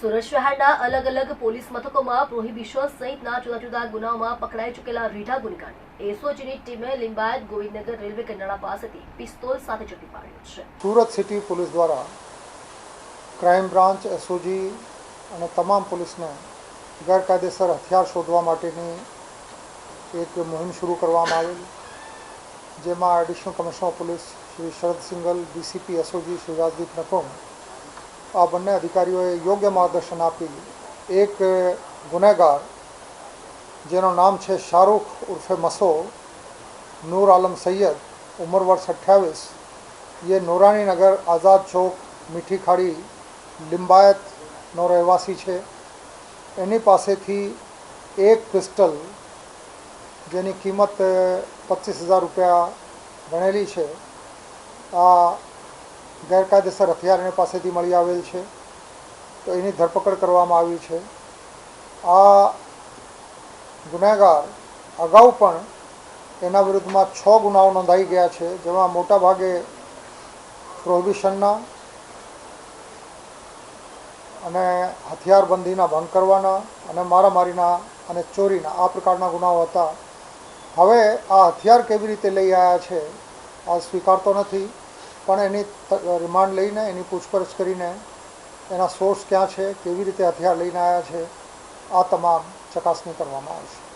સુરત શહેરના અલગ અલગ પોલીસ મથકોમાં પ્રોહિબિશન સહિતના જુદા જુદા ગુનાઓમાં પકડાઈ ચૂકેલા રીઢા ગુનેગાર એસઓજીની ટીમે લિંબાયત ગોવિંદનગર રેલવે કંડાળા પાસેથી પિસ્તોલ સાથે ઝડપી પાડ્યો છે. સુરત સિટી પોલીસ દ્વારા ક્રાઇમ બ્રાન્ચ એસઓજી અને તમામ પોલીસને ગેરકાયદેસર હથિયાર શોધવા માટેની એક મુહિમ શરૂ કરવામાં આવેલી. જેમાં additional commissioner police Shri Sharad Singhal DCP SOG Shri Rajdeep Nakum આ બંને અધિકારીઓએ યોગ્ય માર્ગદર્શન આપી. એક ગુનેગાર, જેનું નામ છે શાહરૂખ ઉર્ફે મસો નૂર આલમ સૈયદ, ઉંમર વર્ષ અઠ્યાવીસ, એ નોરાણીનગર આઝાદ ચોક મીઠી ખાડી લિંબાયતનો રહેવાસી છે. એની પાસેથી એક પિસ્ટલ, જેની કિંમત પચીસ હજાર રૂપિયા ગણેલી છે. આ ગેરકાયદેસર હથિયાર પાસેથી મળી આવેલ છે. તો એની ધરપકડ કરવામાં આવી છે. આ ગુનેગાર અગાઉ પણ એના વિરુદ્ધમાં છ ગુનાઓ નોંધાઈ ગયા છે, જેમાં મોટાભાગે પ્રોહિબિશનના અને હથિયારબંધીના ભંગ કરવાના અને મારામારીના અને ચોરીના, આ પ્રકારના ગુનાઓ હતા. હવે આ હથિયાર કેવી રીતે લઈ આવ્યા છે, આ સ્વીકારતો નથી. પણ એની રિમાન્ડ લઈને, એની પૂછપરછ કરીને એના સોર્સ ક્યાં છે, કેવી રીતે હથિયાર લઈને આવ્યા છે, આ તમામ ચકાસણી કરવામાં આવશે.